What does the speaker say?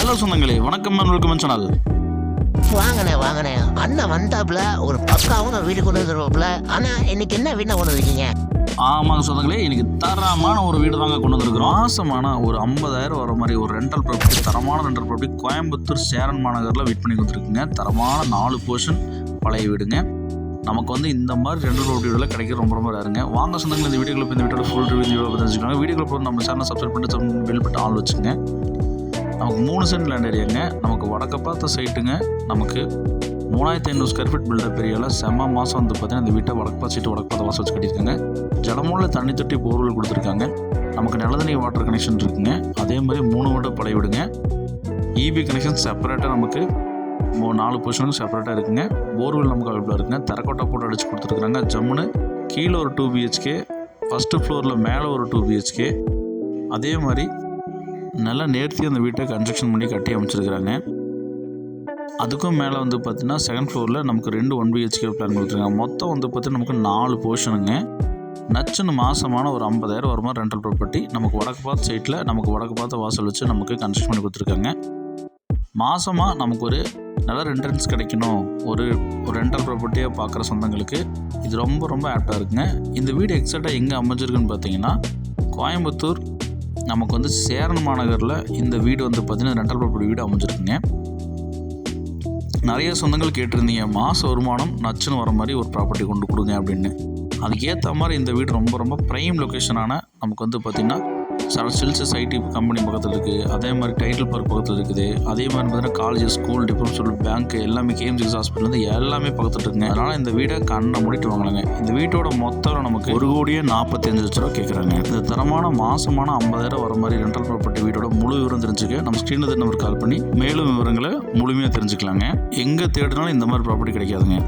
Hello சொந்தங்களே வணக்கம் welcome channel. வாங்கண்ணே வாங்கண்ணே அண்ணன் வந்தாப்புல ஒரு பக்காவும் வீடு கொண்டு வந்துருவாப்புல. ஆனா இன்னைக்கு என்ன வீணா கொண்டு வந்திருக்கீங்க? ஆமாங்க சொந்தங்களே இன்னைக்கு தரமான ஒரு வீடு தாங்க கொண்டு வந்திருக்கிறோம். மாசமான ஒரு ஐம்பதாயிரம் வர மாதிரி ஒரு ரெண்டல் ப்ராப்பர்ட்டி தரமான ரெண்டல் ப்ராப்பர்ட்டி கோயம்புத்தூர் சேரன் மாநகரில் வெயிட் பண்ணி கொடுத்துருக்குங்க. தரமான நாலு போர்ஷன் பழைய வீடுங்க. நமக்கு வந்து இந்த மாதிரி ரெண்டல் ப்ராப்பர்ட்டியில் கிடைக்க ரொம்ப ரொம்ப ரேருங்க வாங்க சொந்தங்கள் இந்த வீடியோக்குள்ள இந்த வீட்டோட ஃபுல் ரிவ்யூ இந்த வீடியோ தெரிஞ்சுக்கோங்க வீடியோக்குள்ள போய் நம்ம சேனல் சப்ஸ்கிரைப் பண்ணிட்டு பில் பட்டு ஆள் வச்சுங்க நமக்கு மூணு சென்ட் லேண்ட் ஏரியாங்க நமக்கு வடக்க பார்த்த சைட்டுங்க நமக்கு மூணாயிரத்தி ஐநூறு ஸ்கொயர் ஃபீட் பில்டர் பெரியால செம்ம மாதம் வந்து பார்த்தீங்கன்னா இந்த வீட்டை வடக்கு பார்த்து சைட்டு வடக்கு பார்த்து வாசல் வச்சு கட்டியிருக்காங்க. ஜலமூல தண்ணி தொட்டி போர்வெல் கொடுத்துருக்காங்க. நமக்கு நிலத்தண்ணி வாட்டர் கனெக்ஷன் இருக்குங்க. அதே மாதிரி மூணு வீட்டை பழைய விடுங்க. இபி கனெக்ஷன் செப்பரேட்டாக நமக்கு நாலு பொசிஷனுக்கு செப்பரேட்டாக இருக்குங்க. போர்வெல் நமக்கு அவைலபிளாக இருக்குங்க. தரக்கோட்டை போட்டு அடிச்சு கொடுத்துருக்குறாங்க. ஜம்முன்னு கீழே ஒரு டூ பிஹெச்கே ஃபஸ்ட்டு ஃப்ளோரில் மேலே ஒரு டூ பிஹெச்கே அதே மாதிரி நல்லா நேர்த்தி அந்த வீட்டை கன்ஸ்ட்ரக்ஷன் பண்ணி கட்டி அமைச்சிருக்கிறாங்க. அதுக்கும் மேலே வந்து பார்த்திங்கன்னா செகண்ட் ஃப்ளோரில் நமக்கு ரெண்டு ஒன் பிஹெச்கே பிளான் கொடுத்துருக்காங்க. மொத்தம் வந்து பார்த்தீங்கன்னா நமக்கு நாலு போர்ஷனுங்க நச்சுன்னு மாதமான ஒரு ஐம்பதாயிரம் வருமா ரெண்டல் ப்ராப்பர்ட்டி நமக்கு வடக்கு பார்த்த சைட்டில் நமக்கு வடக்கு பார்த்த வாசல் வச்சு நமக்கு கன்ஸ்ட்ரக்ஷன் பண்ணி கொடுத்துருக்காங்க. மாதமாக நமக்கு ஒரு நல்ல ரெண்டன்ஸ் கிடைக்கணும். ஒரு ஒரு ரெண்டல் ப்ராப்பர்ட்டியாக பார்க்குற சொந்தங்களுக்கு இது ரொம்ப ரொம்ப ஆப்டாக இருக்குங்க. இந்த வீடு எக்ஸாக்டாக எங்கே அமைஞ்சிருக்குன்னு பார்த்தீங்கன்னா கோயம்புத்தூர் நமக்கு வந்து சேரன் மாநகரில் இந்த வீடு வந்து பார்த்தீங்கன்னா ரெண்டல் ப்ராப்பர்ட்டி வீடு அமைஞ்சிருக்குங்க. நிறைய சொந்தங்கள் கேட்டிருந்தீங்க. மாத வருமானம் நச்சுன்னு வர மாதிரி ஒரு ப்ராப்பர்ட்டி கொண்டு கொடுங்க அப்படின்னு. அதுக்கேற்ற மாதிரி இந்த வீடு ரொம்ப ரொம்ப ப்ரைம் லொக்கேஷனான நமக்கு வந்து பார்த்திங்கன்னா சில்சஸ் ஐடி கம்பெனி பக்கத்தில் இருக்குது அதே மாதிரி டைட்டில் பார்க் பக்கத்தில் இருக்குது. அதே மாதிரி பார்த்தீங்கன்னா காலேஜ் ஸ்கூல் டிபார்ட்மெண்ட் பேங்க் எல்லாமே கேஎம்ஜிஎஸ் ஹாஸ்பிட்டல் எல்லாமே பக்கத்தில் இருக்குங்க. அதனால் இந்த வீடை கண்ணை மூடிட்டு வாங்கலாங்க இந்த வீட்டோட மொத்தம் நமக்கு ஒரு கோடியே நாற்பத்தஞ்சு லட்ச ரூபா கேட்குறாங்க. இந்த தரமான மாசமான ஐம்பதாயிரம் வர மாதிரி ரெண்டல் ப்ராப்பர்ட்டி வீடோட முழு விவரம் தெரிஞ்சுக்க நம்ம ஸ்க்ரீனில் நம்பர் கால் பண்ணி மேலும் விவரங்களை முழுமையாக தெரிஞ்சுக்கலாங்க. எங்கே தேடினாலும் இந்த மாதிரி ப்ராப்பர்ட்டி கிடைக்காதுங்க.